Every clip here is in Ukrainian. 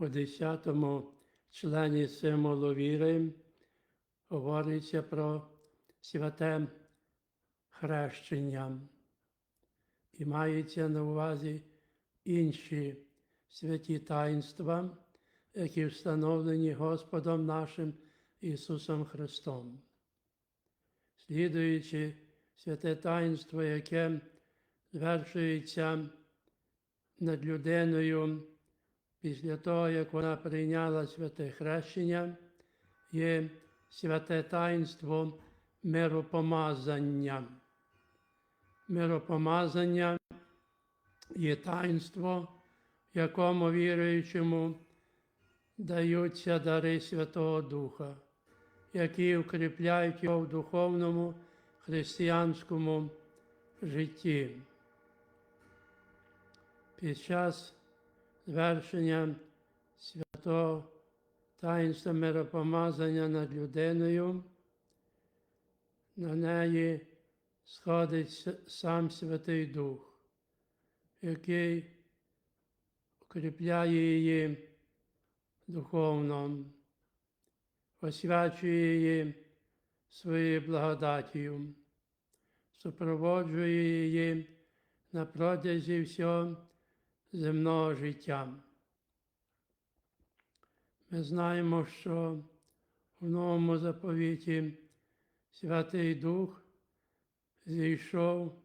у 10 члені символу віри говориться про святе хрещення. І мається на увазі інші святі таїнства, які встановлені Господом нашим Ісусом Христом. Слідуючи святе таїнство, яке звершується над людиною після того, як вона прийняла святе хрещення, є святе таїнство миропомазання. Миропомазання є таїнство, якому віруючому даються дари Святого Духа, які укріпляють його в духовному християнському житті. Під час звершення святого таїнства миропомазання над людиною, на неї сходить сам Святий Дух, який укріпляє її духовно, освячує її своєю благодаттю, супроводжує її на протязі всього земного життя. Ми знаємо, що в новому заповіті Святий Дух зійшов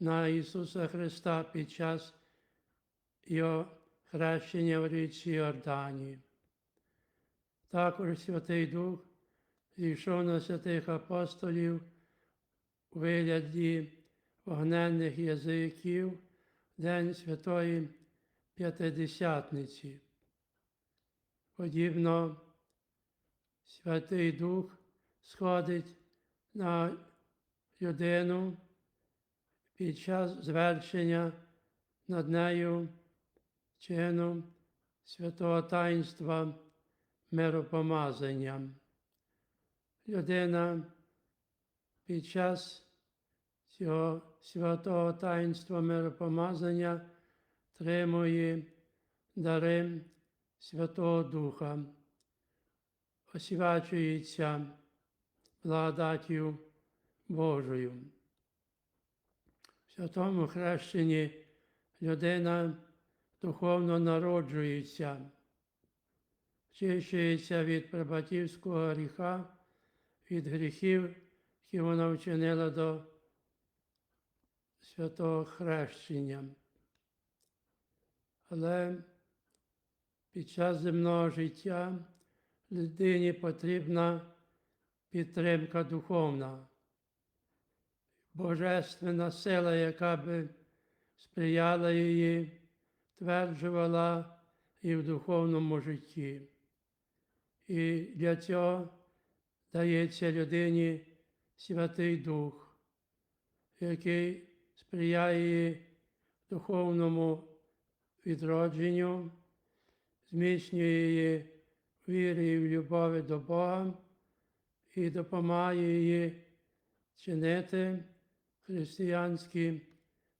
на Ісуса Христа під час Його хрещення в річці Йордані. Також Святий Дух зійшов на святих апостолів у вигляді вогненних язиків День Святої П'ятидесятниці. Подібно Святий Дух сходить на людину під час звершення над нею чину святого таїнства миропомазання. Людина під час цього святого таїнства миропомазання тримує дари Святого Духа, освячується благодаттю Божою. В святому хрещенні людина духовно народжується, очищується від прибатівського гріха, від гріхів, які вона вчинила до святого хрещення. Але під час земного життя людині потрібна підтримка духовна, божественна сила, яка би сприяла її, тверджувала і в духовному житті. І для цього дається людині Святий Дух, який сприяє духовному відродженню, зміцнює її в вірі і в любові до Бога і допомагає їй чинити християнські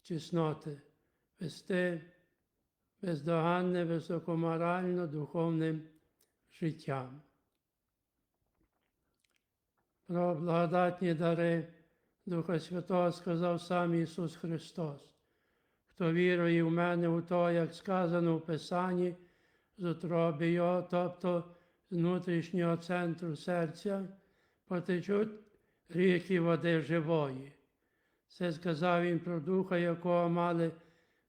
чесноти, вести бездоганне, високоморальне духовне життя. Про благодатні дари Духа Святого сказав сам Ісус Христос. Хто вірує в мене у то, як сказано в Писанні, з утроби Його, тобто з внутрішнього центру серця, потечуть ріки води живої. Це сказав він про Духа, якого мали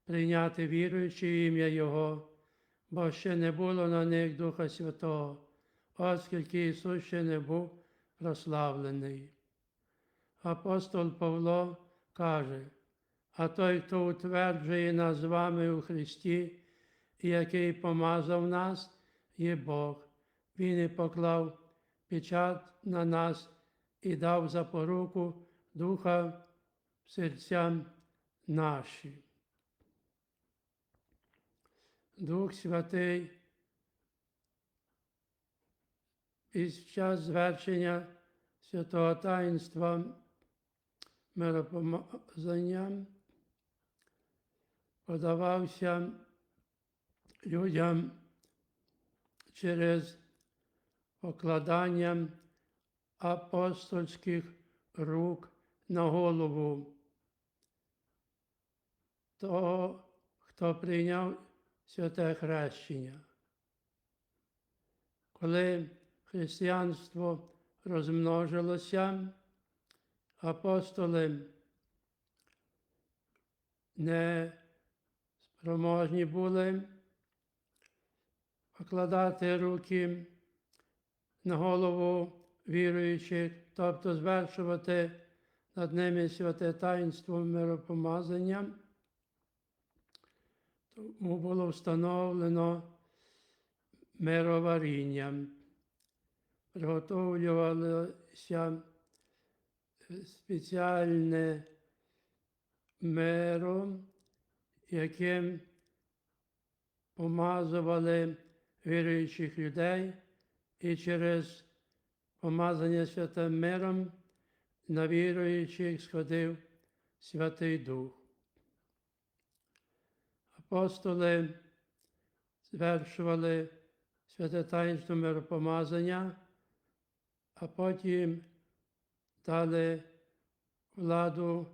прийняти віруючи в ім'я Його, бо ще не було на них Духа Святого, оскільки Ісус ще не був прославлений. Апостол Павло каже, а той, хто утверджує нас з вами у Христі, і який помазав нас, є Бог. Він і поклав печат на нас і дав запоруку Духа серцям наші. Дух Святий під час звершення святого таїнства миропомазання подавався людям через покладання апостольських рук на голову того, хто прийняв святе хрещення. Коли християнство розмножилося, апостоли не спроможні були покладати руки на голову віруючих, тобто звершувати над ними святе таїнство миропомазання. Тому було встановлено мироваріння. Приготовлювалося спеціальне миро, яким помазували віруючих людей і через помазання святим миром на віруючих сходив Святий Дух. Апостоли звершували святе таїнство миропомазання, а потім дали владу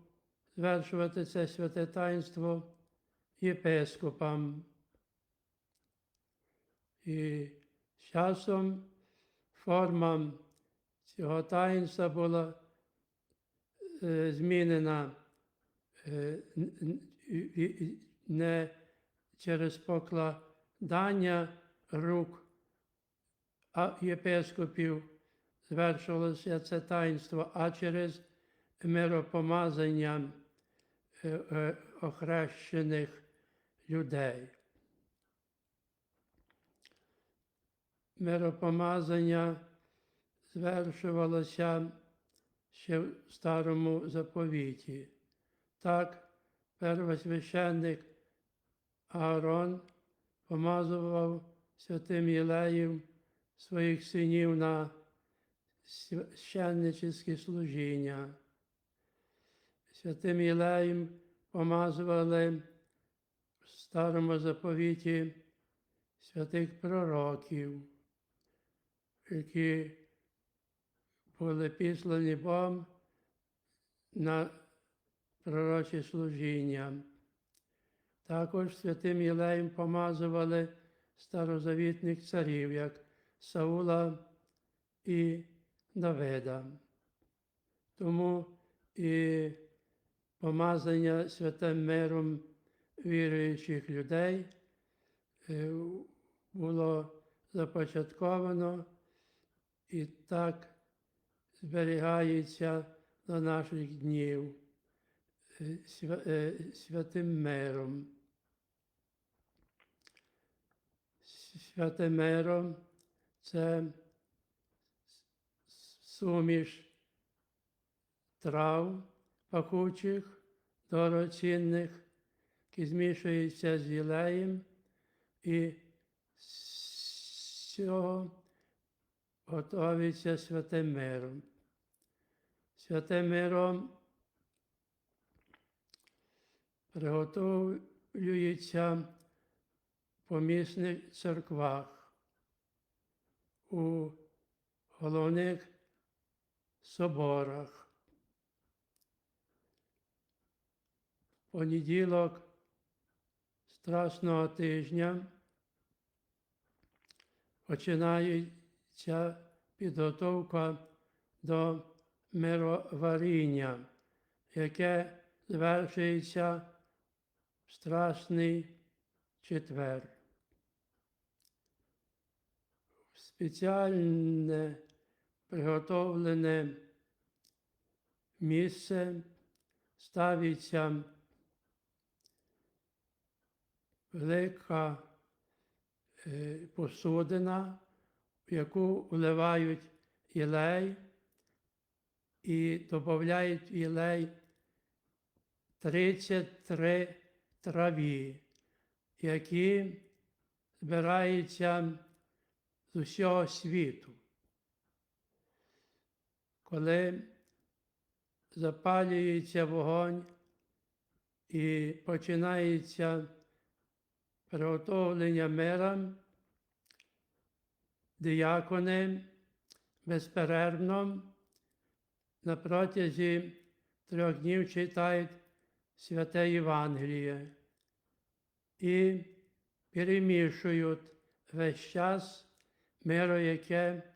звершувати це святе таїнство єпископам. І з часом форма цього таїнства була е, змінена е, не через покладання рук єпископів звершувалося це таїнство, а через миропомазання е, е, охрещених людей. Миропомазання звершувалося ще в старому заповіті. Так, первосвященник Аарон помазував святим Єлеєм своїх синів на священничське служіння. Святим Єлеєм помазували в старому заповіті святих пророків, які були післані Богом на пророче служіння. Також святим Єлеєм помазували старозавітних царів, як Саула і Давида. Тому і помазання святим миром віруючих людей е, було започатковано і так зберігається до наших днів е, е, святим миром. Це суміш трав пахучих, дорогоцінних, які змішуються з єлеєм і з цього готується святим миром. Святим миром приготовлюється в помісних церквах, у головних соборах. Понеділок Страсного тижня починається підготовка до мироваріння, яке завершується в Страсний четвер. Спеціальне приготовлене місце ставиться велика е, посудина, в яку вливають єлей і додають в єлей 33 траві, які збираються з усього світу. Коли запалюється вогонь і починається приготовлення мира, діякони безперервно на протязі трьох днів читають святе Євангеліє і перемішують весь час миро, яке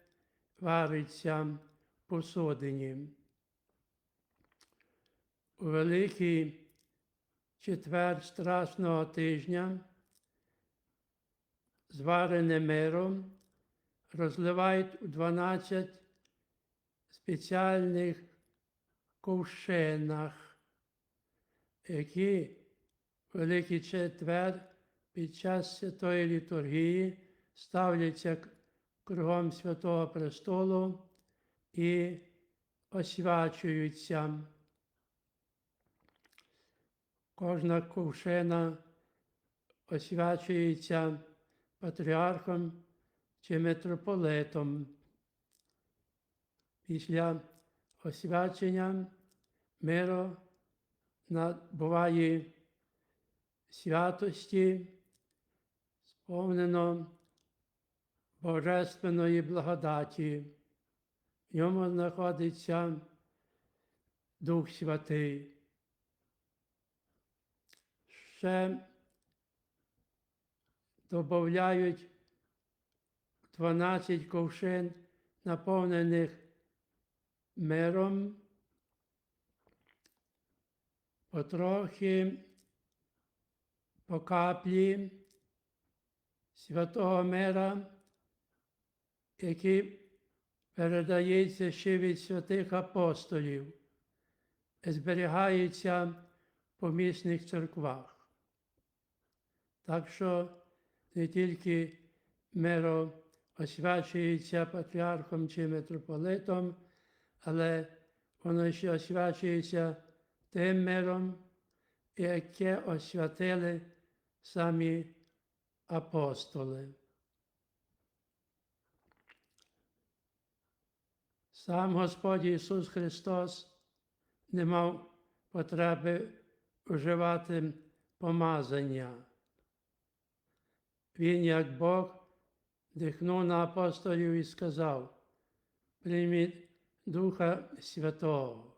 вариться посудині. У Великий четвер Страсного тижня зварене миром розливають у 12 спеціальних ковшинах, які Великий четвер під час святої літургії ставляться кругом Святого Престолу і освячуються. Кожна ковшина освячується патріархом чи митрополитом. Після освячення миро набуває святості, сповнено божественної благодаті. В ньому знаходиться Дух Святий. Ще додають 12 ковшин, наповнених миром, потрохи по каплі святого мира, який передається ще від святих апостолів, зберігається в помісних церквах. Так що не тільки миро освячується патріархом чи митрополитом, але воно ще освячується тим миром, яке освятили самі апостоли. Сам Господь Ісус Христос не мав потреби вживати помазання. Він, як Бог, дихнув на апостолів і сказав, прийміть Духа Святого.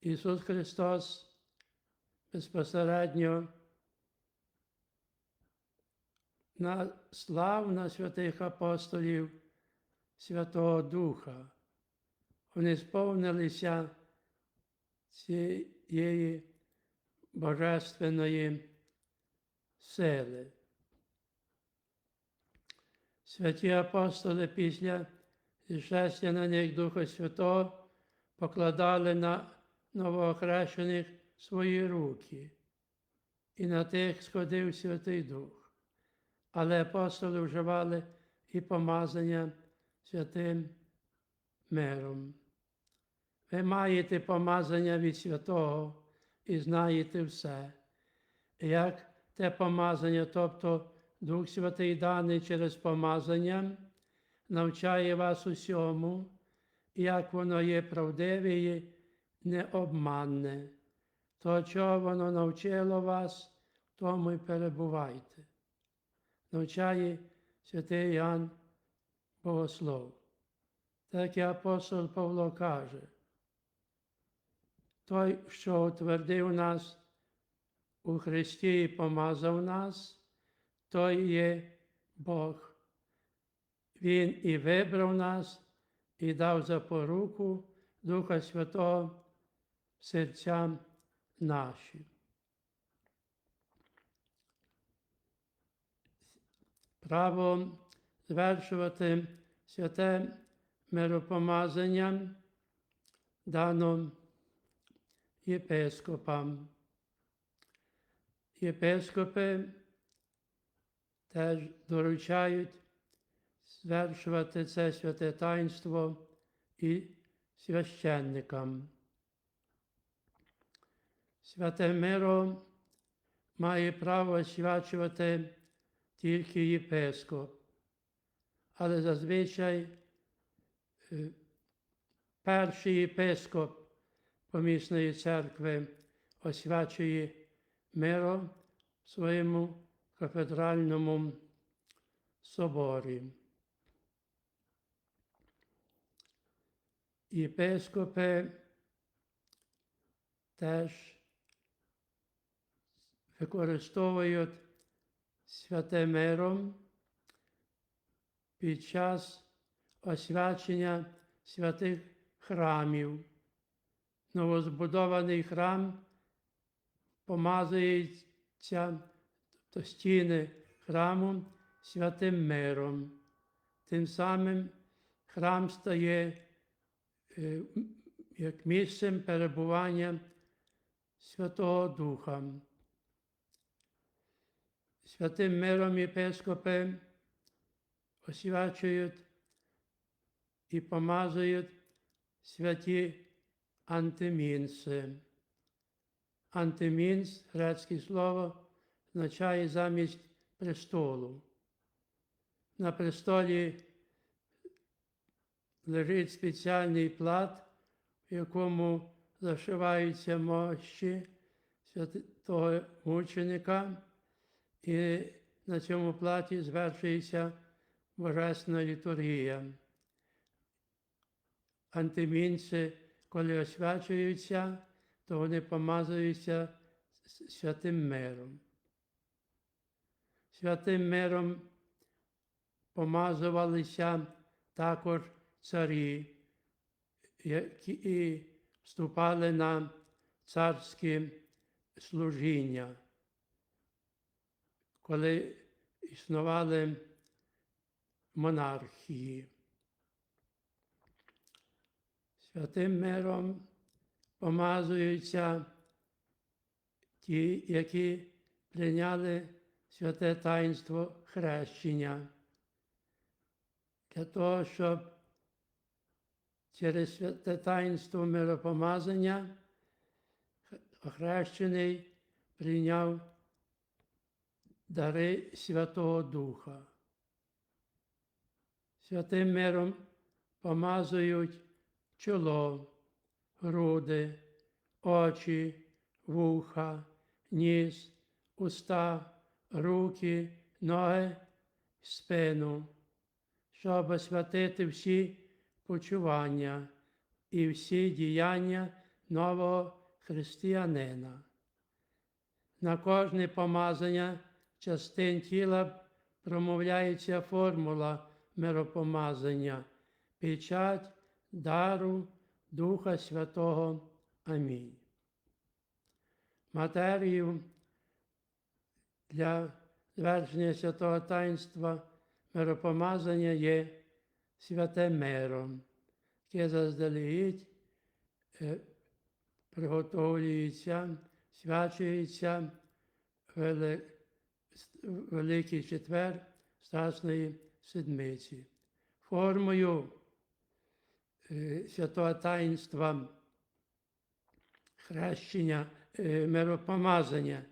Ісус Христос безпосередньо наслав на святих апостолів Святого Духа. Вони сповнилися цієї божественної сили. Святі апостоли після зішестя на них Духа Святого покладали на новоохрещених свої руки, і на тих сходив Святий Дух. Але апостоли вживали і помазання святим миром. Ви маєте помазання від святого і знаєте все. Як те помазання, тобто Дух Святий даний через помазання, навчає вас усьому, як воно є правдиве і необманне. То, чого воно навчило вас, тому й перебувайте. Навчає святий Ян Богослов. Так і апостол Павло каже, той, що утвердив нас у Христі і помазав нас, той є Бог. Він і вибрав нас, і дав запоруку Духа Святого серцям нашим. Право звершувати святе миропомазання дано єпископам. Єпископи теж доручають звершувати це святе таїнство і священникам. Святе миро має право освячувати тільки єпископ, але зазвичай е, перший єпископ помісної церкви освячує миро в своєму кафедральному соборі. Єпископи теж використовують святе миром під час освячення святих храмів. Новозбудований храм помазується до стіни храму святим миром. Тим самим храм стає е, як місцем перебування Святого Духа. Святим миром єпископи освячують і помазують святі антимінси. Антимінс, грецьке слово, означає замість престолу. На престолі лежить спеціальний плат, в якому зашиваються мощі святого мученика, і на цьому платі звершується божественна літургія. Антимінці, коли освячуються, то вони помазуються святим миром. Святим миром помазувалися також царі, які і вступали на царське служіння, коли існували монархії. Святим миром помазуються ті, які прийняли святе таїнство хрещення, для того, щоб через святе таїнство миропомазання хрещений прийняв дари Святого Духа. Святим миром помазують чоло, груди, очі, вуха, ніс, уста, руки, ноги, спину, щоб освятити всі почування і всі діяння нового християнина. На кожне помазання частин тіла промовляється формула миропомазання, печать дару Духа Святого. Амінь. Матерію для звершення святого таїнства миропомазання є святе миром, яке заздалегідь е, приготовлюється, свячується вели- Великий четвер Страсної Седмиці. Формою е, святого таїнства хрещення, е, миропомазання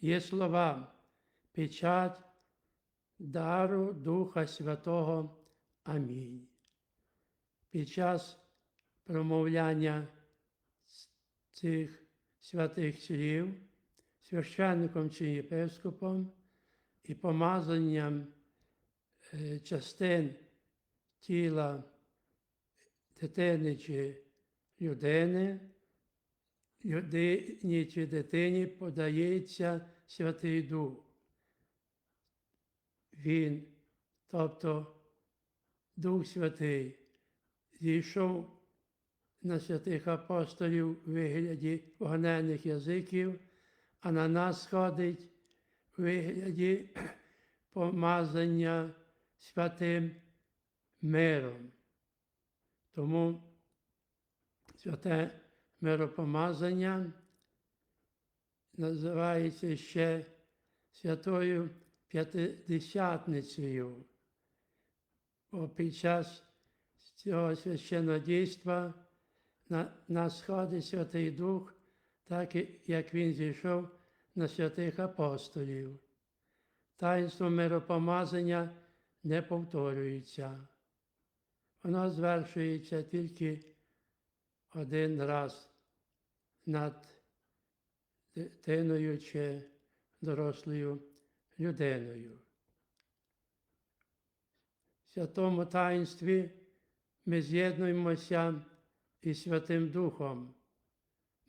є слова печать дару Духа Святого. Амінь. Під час промовляння цих святих слів священником чи єпископом і помазанням частин тіла дитини чи людини, людині чи дитині подається Святий Дух. Він, тобто Дух Святий, зійшов на святих апостолів у вигляді вогненних язиків, а на нас сходить у вигляді помазання святим миром. Тому святе миропомазання називається ще святою П'ятидесятницею. Бо під час цього священнодійства на нас сходить Святий Дух, так як він зійшов на святих апостолів. Таїнство миропомазання не повторюється. Воно звершується тільки один раз над дитиною чи дорослою людиною. В святому таїнстві ми з'єднуємося і Святим Духом.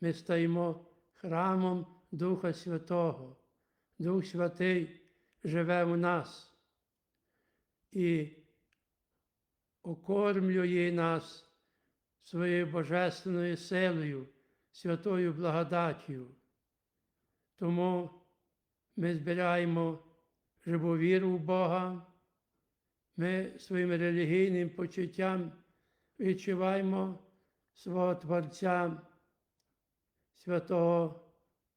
Ми стаємо храмом Духа Святого. Дух Святий живе у нас і окормлює нас своєю божественною силою, святою благодаттю. Тому ми збираємо живу віру в Бога, ми своїм релігійним почуттям відчуваємо свого Творця, святого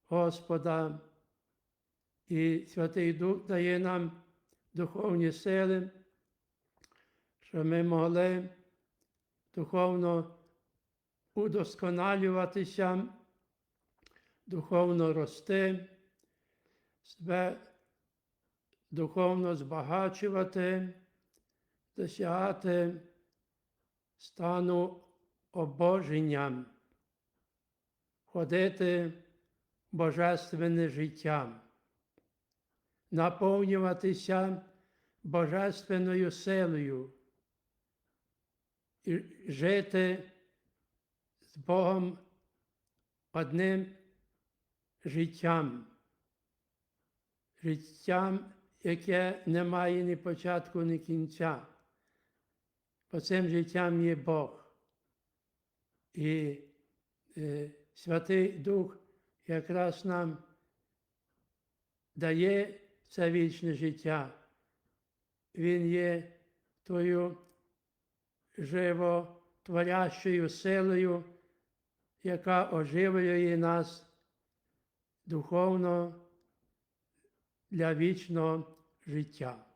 Господа, і Святий Дух дає нам духовні сили, щоб ми могли духовно удосконалюватися, духовно рости, себе духовно збагачувати, досягати стану обоження, ходити божественне життя, наповнюватися божественною силою жити з Богом одним життям, життям, яке не має ні початку, ні кінця. Бо цим життям є Бог. І е, Святий Дух якраз нам дає це вічне життя. Він є тою животворящою силою, яка оживлює нас духовно для вічного життя.